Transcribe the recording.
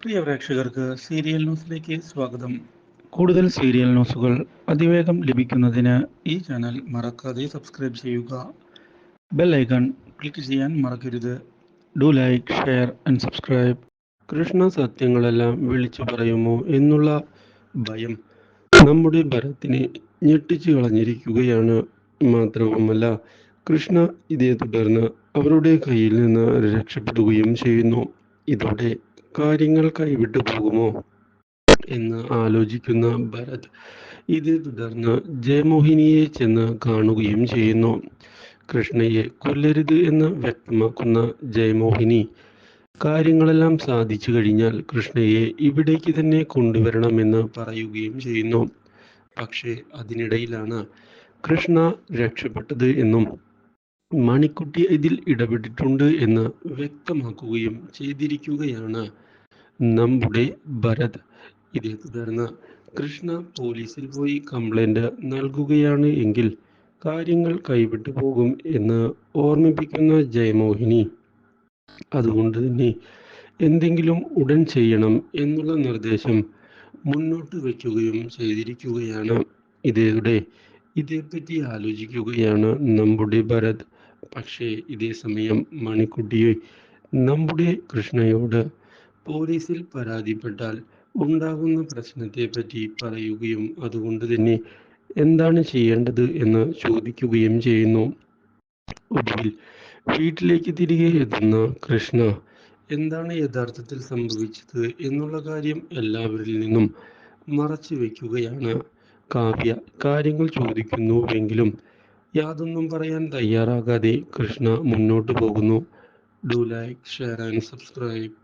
പ്രിയ പ്രേക്ഷകർക്ക് സീരിയൽ ന്യൂസിലേക്ക് സ്വാഗതം. കൂടുതൽ സീരിയൽ ന്യൂസുകൾ അതിവേഗം ലഭിക്കുന്നതിന് ഈ ചാനൽ മറക്കാതെ സബ്സ്ക്രൈബ് ചെയ്യുക. ബെൽ ഐക്കൺ ക്ലിക്ക് ചെയ്യാൻ മറക്കരുത്. Do like share and subscribe. Krishna സത്യങ്ങളെല്ലാം വിളിച്ചു പറയുമോ എന്നുള്ള ഭയം നമ്മുടെ ഭരത്തിനെ ഞെട്ടിച്ചു കളഞ്ഞിരിക്കുകയാണ് മാത്രവുമല്ല കൃഷ്ണ ഇതേ തുടർന്ന് അവരുടെ കയ്യിൽ നിന്ന് രക്ഷപ്പെടുകയും ചെയ്യുന്നു. ഇതോടെ കാര്യങ്ങൾ കൈവിട്ടു പോകുമോ എന്ന് ആലോചിക്കുന്ന ഭരത് ഇതേ തുടർന്ന് ജയമോഹിനിയെ ചെന്ന് കാണുകയും ചെയ്യുന്നു. കൃഷ്ണയെ കൊല്ലരുത് എന്ന് വ്യക്തമാക്കുന്ന ജയമോഹിനി കാര്യങ്ങളെല്ലാം സാധിച്ചു കഴിഞ്ഞാൽ കൃഷ്ണയെ ഇവിടേക്ക് തന്നെ കൊണ്ടുവരണമെന്ന് പറയുകയും ചെയ്യുന്നു. പക്ഷേ അതിനിടയിലാണ് കൃഷ്ണ രക്ഷപ്പെട്ടത് എന്നും മണിക്കുട്ടി ഇതിൽ ഇടപെട്ടിട്ടുണ്ട് എന്ന് വ്യക്തമാക്കുകയും ചെയ്തിരിക്കുകയാണ്. നമ്മുടെ ഭരത്. ഇതേ തുടർന്ന് കൃഷ്ണ പോലീസിൽ പോയി കംപ്ലൈന്റ് നൽകുകയാണ് എങ്കിൽ കാര്യങ്ങൾ കൈവിട്ടു പോകും എന്ന് ഓർമ്മിപ്പിക്കുന്ന ജയമോഹിനി. അതുകൊണ്ട് തന്നെ എന്തെങ്കിലും ഉടൻ ചെയ്യണം എന്നുള്ള നിർദ്ദേശം മുന്നോട്ട് വയ്ക്കുകയും ചെയ്തിരിക്കുകയാണ്. ഇതേയുടെ ഇതേപ്പറ്റി ആലോചിക്കുകയാണ് നമ്മുടെ ഭരത്. പക്ഷേ ഇതേ സമയം മണിക്കുട്ടിയെ നമ്മുടെ കൃഷ്ണയോട് പോലീസിൽ പരാതിപ്പെട്ടാൽ ഉണ്ടാകുന്ന പ്രശ്നത്തെ പറ്റി പറയുകയും അതുകൊണ്ട് തന്നെ എന്താണ് ചെയ്യേണ്ടത് എന്ന് ചോദിക്കുകയും ചെയ്യുന്നു. ഒടുവിൽ വീട്ടിലേക്ക് തിരികെ എത്തുന്ന കൃഷ്ണ എന്താണ് യഥാർത്ഥത്തിൽ സംഭവിച്ചത് എന്നുള്ള കാര്യം എല്ലാവരിൽ നിന്നും മറച്ചു വയ്ക്കുകയാണ് കാവ്യ കാര്യങ്ങൾ ചോദിക്കുന്നുവെങ്കിലും യാതൊന്നും പറയാൻ തയ്യാറാകാതെ കൃഷ്ണ മുന്നോട്ട് പോകുന്നു. Do like share and subscribe